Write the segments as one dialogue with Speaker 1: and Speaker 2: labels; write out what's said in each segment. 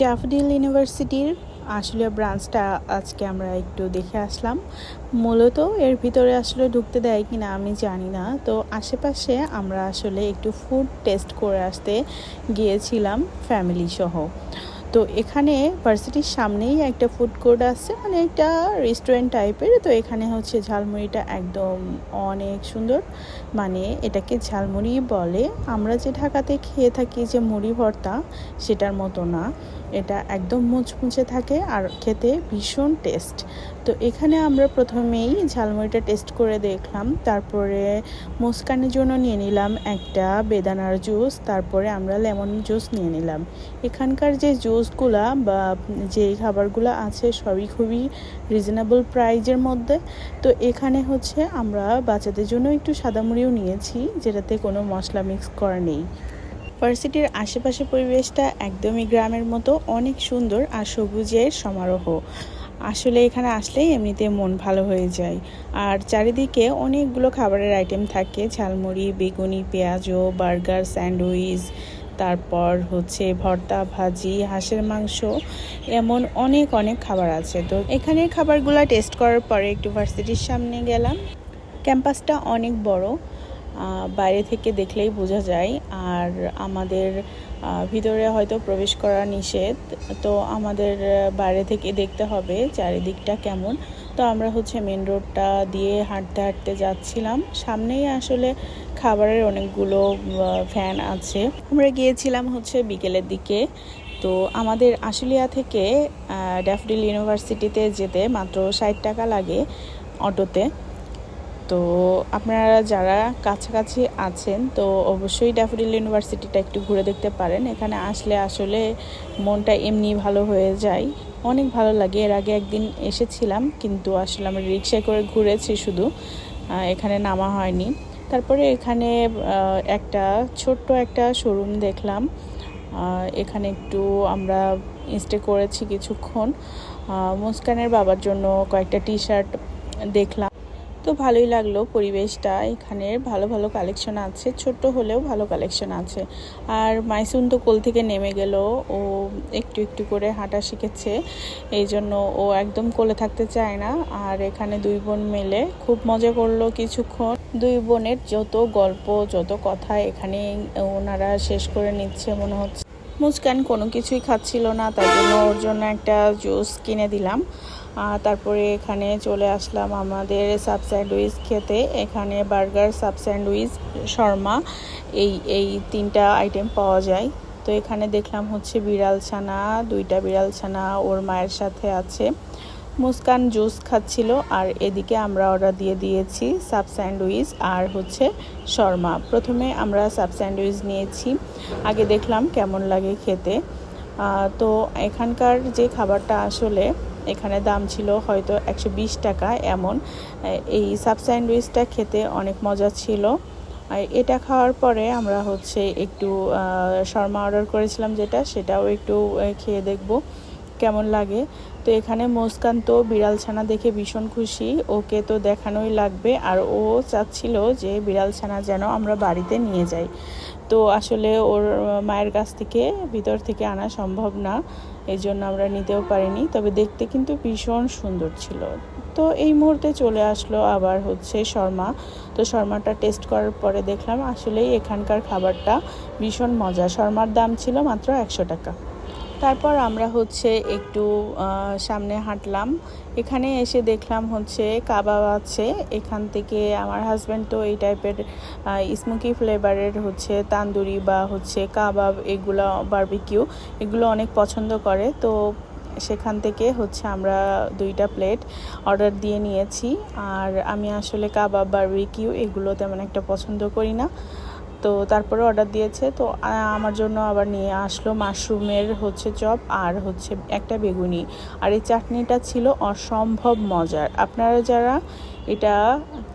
Speaker 1: Daffodil ইউনিভার্সিটির আসলে ব্রাঞ্চটা আজকে আমরা একটু দেখে আসলাম। মূলত এর ভিতরে আসলে ঢুকতে দেয় কি না আমি জানি না। তো আশেপাশে আমরা আসলে একটু ফুড টেস্ট করে আসতে গিয়েছিলাম ফ্যামিলি সহ। তো এখানে ভার্সিটির সামনেই একটা ফুড কোর্ট আছে মানে একটা রেস্টুরেন্ট টাইপের তো এখানে হচ্ছে ঝালমুড়িটা একদম অনেক সুন্দর। মানে এটাকে ঝালমুড়ি বলে। আমরা যে ঢাকাতে খেয়ে থাকি যে মুড়ি ভর্তা, সেটার মতো না। এটা একদম মুচমুচে থাকে আর খেতে ভীষণ টেস্ট তো এখানে আমরা প্রথমেই ঝালমুড়িটা টেস্ট করে দেখলাম, তারপরে মুস্কানের জন্য নিয়ে নিলাম একটা বেদানার জুস তারপরে আমরা লেমন জুস নিয়ে নিলাম। এখানকার যে জুসগুলা বা যে খাবারগুলো আছে সবই খুবই রিজনেবল প্রাইজের মধ্যে। তো এখানে হচ্ছে আমরা বাচ্চাদের জন্য একটু সাদা মুড়িও নিয়েছি, যেটাতে কোনো মশলা মিক্স করা নেই। ভার্সিটির আশেপাশে পরিবেশটা একদমই গ্রামের মতো, অনেক সুন্দর আর সবুজের সমারোহ। আসলে এখানে আসলেই এমনিতে মন ভালো হয়ে যায়। আর চারিদিকে অনেকগুলো খাবারের আইটেম থাকে। ঝালমুড়ি, বেগুনি পেঁয়াজও বার্গার, স্যান্ডউইচ, তারপর হচ্ছে ভর্তা, ভাজি, হাঁসের মাংস, এমন অনেক অনেক খাবার আছে। তো এখানের খাবারগুলো টেস্ট করার পরে একটু ভার্সিটির সামনে গেলাম। ক্যাম্পাসটা অনেক বড়। বাইরে থেকে দেখলেই বোঝা যায়। আর আমাদের ভিতরে হয়তো প্রবেশ করা নিষেধ। তো আমাদের বাইরে থেকে দেখতে হবে চারিদিকটা কেমন। তো আমরা হচ্ছে মেন রোডটা দিয়ে হাঁটতে হাঁটতে যাচ্ছিলাম। সামনেই আসলে খাবারের অনেকগুলো ফ্যান আছে। আমরা গিয়েছিলাম হচ্ছে বিকেলের দিকে। তো আমাদের আশুলিয়া থেকে ড্যাফডিল ইউনিভার্সিটিতে যেতে মাত্র ষাট টাকা লাগে অটোতে। তো আপনারা যারা কাছাকাছি আছেন, তো অবশ্যই ড্যাফোডিল ইউনিভার্সিটিটা একটু ঘুরে দেখতে পারেন। এখানে আসলে আসলে মনটা এমনি ভালো হয়ে যায়। অনেক ভালো লাগে। এর আগে একদিন এসেছিলাম, কিন্তু আসলে আমরা রিক্সায় করে ঘুরেছি শুধু। এখানে নামা হয়নি। তারপরে এখানে একটা ছোট্ট একটা শোরুম দেখলাম। এখানে একটু আমরা স্টে করেছি কিছুক্ষণ। মুস্কানের বাবার জন্য কয়েকটা টি শার্ট দেখলাম। তো ভালোই লাগল পরিবেশটা। এখানে ভালো ভালো কালেকশন আছে, ছোট্ট হলেও ভালো কালেকশন আছে। আর মাইসুন তো কোল থেকে নেমে গেল, ও একটু একটু করে হাঁটা শিখেছে। এই জন্য ও একদম কোলে থাকতে চায় না। আর এখানে দুই বোন মেলে খুব মজা করল কিছুক্ষণ। দুই বোনের যত গল্প, যত কথা এখানে ওনারা শেষ করে নিচ্ছে মনে হচ্ছে। মুস্কান কোনো? কিছুই খাচ্ছিল না তাই জন্য ওর জন্য একটা জুস কিনে দিলাম। তারপরে এখানে চলে আসলাম আমাদের সাব স্যান্ডউইচ খেতে। এখানে বার্গার, সাব স্যান্ডউইচ, শর্মা, এই এই তিনটা আইটেম পাওয়া যায়। তো এখানে দেখলাম হচ্ছে বিড়াল ছানা, দুইটা বিড়াল ছানা ওর মায়ের সাথে আছে। মুস্কান জুস খাচ্ছিল আর এদিকে আমরা অর্ডার দিয়ে দিয়েছি সাব স্যান্ডউইচ আর হচ্ছে শর্মা। প্রথমে আমরা সাব স্যান্ডউইচ নিয়েছি। আগে দেখলাম কেমন লাগে খেতে। তো এখানকার যে খাবারটা আসলে এখানে দাম ছিল হয়তো একশো বিশ টাকা এমন। এই সাব স্যান্ডউইচটা খেতে অনেক মজা ছিল। এটা খাওয়ার পরে আমরা হচ্ছে একটু শর্মা অর্ডার করেছিলাম যেটা, সেটাও একটু খেয়ে দেখব। কেমন লাগে? তো এখানে মুস্কান তো বিড়াল ছানা দেখে ভীষণ খুশি। ওকে তো দেখানোই লাগবে। আর ও চাচ্ছিল যে বিড়াল ছানা যেন আমরা বাড়িতে নিয়ে যাই। তো আসলে ওর মায়ের কাছ থেকে, ভিতর থেকে আনা সম্ভব না। এই জন্য আমরা নিতেও পারিনি। তবে দেখতে কিন্তু ভীষণ সুন্দর ছিল। তো এই মুহূর্তে চলে আসলো আবার হচ্ছে শর্মা। তো শর্মাটা টেস্ট করার পরে দেখলাম আসলেই এখানকার খাবারটা ভীষণ মজা শর্মার দাম ছিল মাত্র একশো টাকা। তারপর আমরা হচ্ছে একটু সামনে হাঁটলাম। এখানে এসে দেখলাম হচ্ছে কাবাব আছে। এখান থেকে আমার হাজব্যান্ড তো এই টাইপের স্মোকি ফ্লেভারের হচ্ছে তান্দুরি বা হচ্ছে কাবাব এগুলো বারবিকিউ এগুলো অনেক পছন্দ করে। তো সেখান থেকে হচ্ছে আমরা দুইটা প্লেট অর্ডার দিয়ে নিয়েছি। আর আমি আসলে কাবাব বারবিকিউ এগুলো তেমন একটা পছন্দ করি না। তো তারপরে অর্ডার দিয়েছে। তো আমার জন্য আবার নিয়ে আসলো মাশরুমের হচ্ছে চপ আর হচ্ছে একটা বেগুনি। আর এই চাটনিটা ছিল অসম্ভব মজার। আপনারা যারা এটা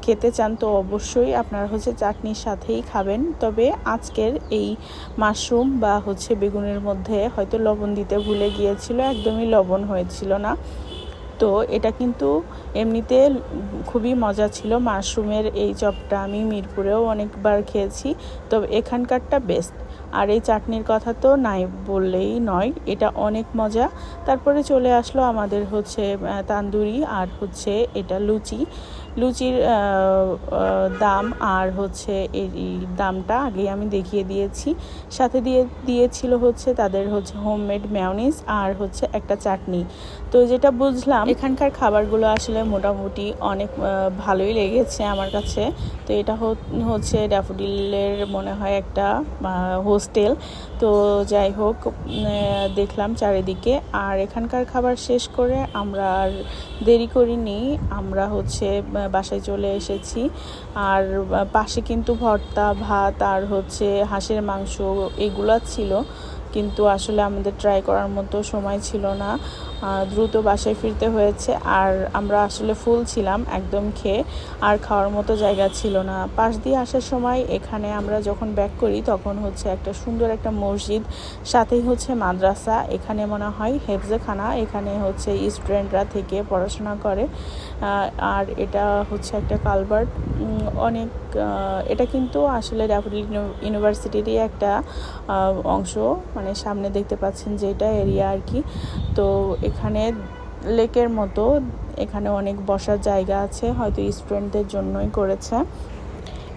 Speaker 1: খেতে চান তো অবশ্যই আপনারা হচ্ছে চাটনির সাথেই খাবেন। তবে আজকের এই মাশরুম বা হচ্ছে বেগুনের মধ্যে হয়তো লবণ দিতে ভুলে গিয়েছিল, একদমই লবণ হয়েছিল না। তো এটা কিন্তু এমনিতে খুবই মজা ছিল। মাশরুমের এই চপটা আমি মিরপুরেও অনেকবার খেয়েছি। তো এখানকারটা বেস্ট আর এই চাটনির কথা তো নাই বললেই নয়, এটা অনেক মজা। তারপরে চলে আসলো আমাদের হচ্ছে তান্দুরি আর হচ্ছে এটা লুচি। লুচির দাম আর হচ্ছে এই দামটা আগেই আমি দেখিয়ে দিয়েছি। সাথে দিয়ে, দিয়েছিল হচ্ছে তাদের হচ্ছে হোমমেড ম্যাওনিজ আর হচ্ছে একটা চাটনি। তো যেটা বুঝলাম, এখানকার খাবারগুলো আসলে মোটামুটি অনেক ভালোই লেগেছে আমার কাছে। তো এটা হচ্ছে ড্যাফোডিলের মনে হয় একটা হোস্টেল। তো যাই হোক দেখলাম চারিদিকে। আর এখানকার খাবার শেষ করে আমরা আর দেরি করিনি। আমরা হচ্ছে বাসায় চলে এসেছি। আর পাশে কিন্তু ভর্তা ভাত আর হচ্ছে হাঁসের মাংস এগুলো ছিল। কিন্তু আসলে আমাদের ট্রাই করার মতো সময় ছিল না। দ্রুত বাসায় ফিরতে হয়েছে আর আমরা আসলে ফুল ছিলাম, একদম খেয়ে আর খাওয়ার মতো জায়গা ছিল না। পাশ দিয়ে আসার সময় এখানে আমরা যখন ব্যাক করি তখন হচ্ছে একটা সুন্দর একটা মসজিদ, সাথেই হচ্ছে মাদ্রাসা, এখানে মনে হয় হেফজেখানা, এখানে হচ্ছে স্টুডেন্টরা থেকে পড়াশোনা করে। আর এটা হচ্ছে একটা কালভার্ট অনেক এটা কিন্তু আসলে ড্যাফোডিল ইউনিভার্সিটিরই একটা অংশ। মানে সামনে দেখতে পাচ্ছেন যেটা এরিয়া আর কি। তো এখানে লেকের মতো এখানে অনেক বসার জায়গা আছে, হয়তো স্টুডেন্টদের জন্যই করেছে।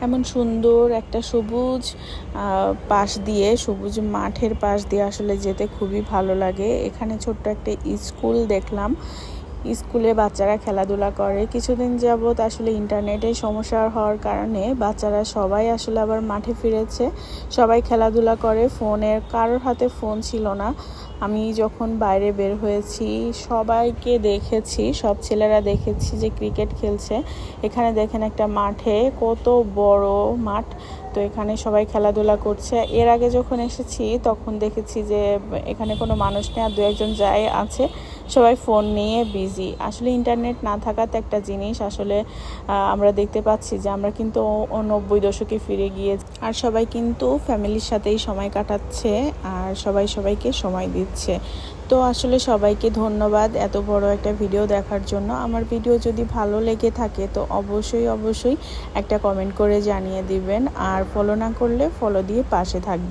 Speaker 1: এমন সুন্দর একটা সবুজ পাশ দিয়ে, সবুজ মাঠের পাশ দিয়ে আসলে যেতে খুবই ভালো লাগে। এখানে ছোট্ট একটা স্কুল দেখলাম। স্কুলে বাচ্চারা খেলাধুলা করে। কিছুদিন যাবৎ আসলে ইন্টারনেটের সমস্যা হওয়ার কারণে বাচ্চারা সবাই আসলে আবার মাঠে ফিরেছে। সবাই খেলাধুলা করে। ফোনের কারোর হাতে ফোন ছিল না। আমি যখন বাইরে বের হয়েছি, সবাইকে দেখেছি, সব ছেলেরা দেখেছি যে ক্রিকেট খেলছে। এখানে দেখেন একটা মাঠে কত বড় মাঠ। তো এখানে সবাই খেলাধুলা করছে। এর আগে যখন এসেছি, তখন দেখেছি যে, এখানে কোনো মানুষ নেই আর দু একজন যায় আছে। সবাই ফোন নিয়ে বিজি আসলে ইন্টারনেট না থাকা তো একটা জিনিস, আসলে আমরা দেখতে পাচ্ছি যে আমরা কিন্তু নব্বই দশকে ফিরে গিয়ে আর সবাই কিন্তু ফ্যামিলির সাথেই সময় কাটাচ্ছে আর সবাই সবাইকে সময় দিচ্ছে। তো আসলে সবাইকে ধন্যবাদ এত বড় একটা ভিডিও দেখার জন্য। আমার ভিডিও যদি ভালো লেগে থাকে তো অবশ্যই অবশ্যই একটা কমেন্ট করে জানিয়ে দিবেন। আর ফলো না করলে ফলো দিয়ে পাশে থাকবেন।